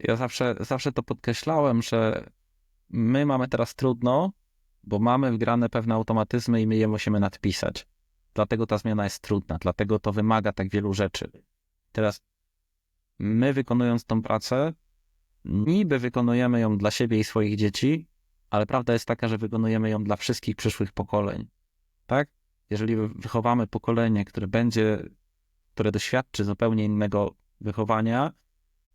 Ja zawsze, zawsze to podkreślałem, że my mamy teraz trudno, bo mamy wgrane pewne automatyzmy i my je musimy nadpisać. Dlatego ta zmiana jest trudna, dlatego to wymaga tak wielu rzeczy. Teraz my wykonując tą pracę, niby wykonujemy ją dla siebie i swoich dzieci, ale prawda jest taka, że wykonujemy ją dla wszystkich przyszłych pokoleń. Tak? Jeżeli wychowamy pokolenie, które będzie, które doświadczy zupełnie innego wychowania,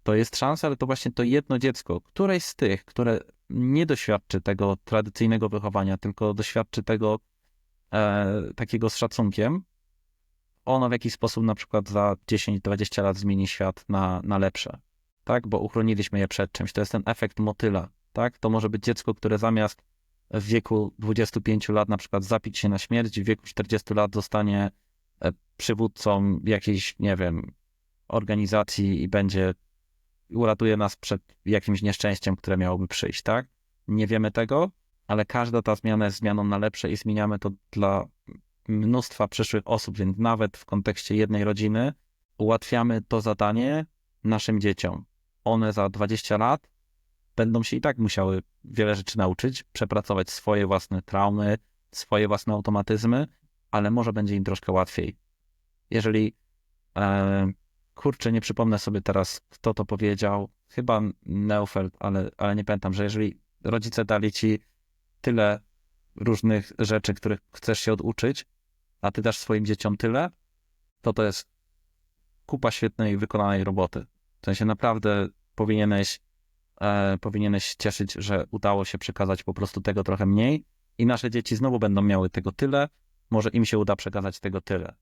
to jest szansa, ale to właśnie to jedno dziecko, któreś z tych, które nie doświadczy tego tradycyjnego wychowania, tylko doświadczy tego e, takiego z szacunkiem, ono w jakiś sposób na przykład za 10-20 lat zmieni świat na, na lepsze, tak? Bo uchroniliśmy je przed czymś. To jest ten efekt motyla, tak? To może być dziecko, które zamiast w wieku 25 lat na przykład zapić się na śmierć, w wieku 40 lat zostanie e, przywódcą jakiejś, nie wiem, organizacji i będzie uratuje nas przed jakimś nieszczęściem, które miałoby przyjść, tak? Nie wiemy tego, ale każda ta zmiana jest zmianą na lepsze i zmieniamy to dla mnóstwa przyszłych osób, więc nawet w kontekście jednej rodziny ułatwiamy to zadanie naszym dzieciom. One za 20 lat będą się i tak musiały wiele rzeczy nauczyć, przepracować swoje własne traumy, swoje własne automatyzmy, ale może będzie im troszkę łatwiej. Jeżeli e, kurczę, nie przypomnę sobie teraz, kto to powiedział, chyba Neufeld, ale, ale nie pamiętam, że jeżeli rodzice dali ci tyle różnych rzeczy, których chcesz się oduczyć, a ty dasz swoim dzieciom tyle, to to jest kupa świetnej wykonanej roboty. W sensie naprawdę powinieneś, e, powinieneś cieszyć, że udało się przekazać po prostu tego trochę mniej i nasze dzieci znowu będą miały tego tyle, może im się uda przekazać tego tyle.